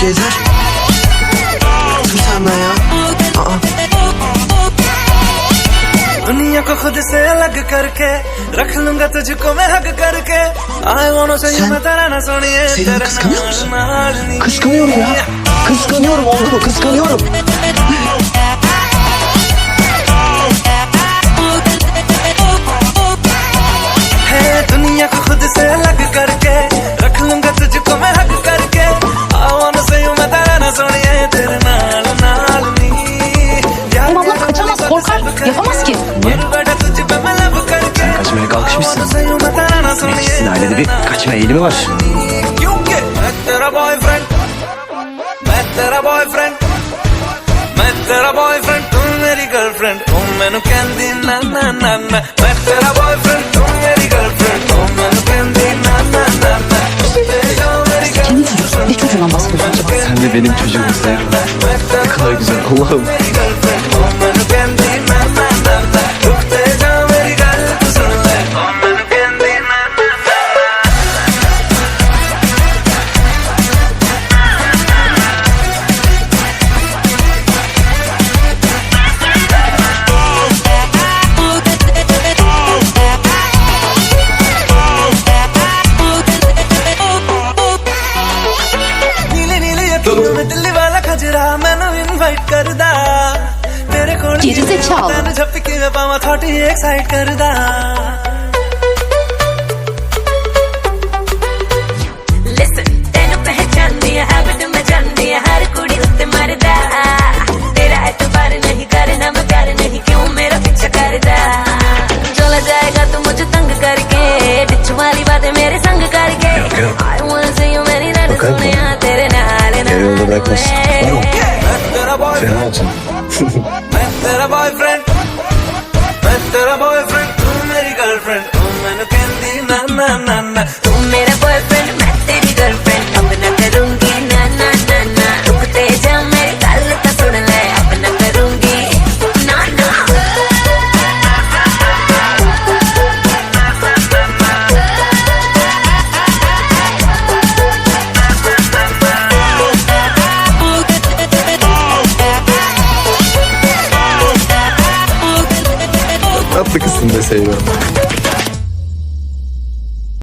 gece Tutamda ya दुनिया को खुद से अलग करके रख लूंगा तुझको मैं हग करके I wanna say you मैं तेरा ना सोनिए तेरे नाल नाल नहीं Kıskanıyorum ya. Kıskanıyorum oğlum. Kıskanıyorum. Yapamaz ki. Niye? Sen kaçmaya kalkışmışsın. Ne ikisinin ailede bir kaçma eğilimi var. Sen de benim çocuğum sayılır. Ne kadar güzel Allah'ım. DJ Chow. झपके में पावा थोड़ी एक्साइट करदा breakfast. Oh. Very awesome. that I've Sıkısını da seviyorum.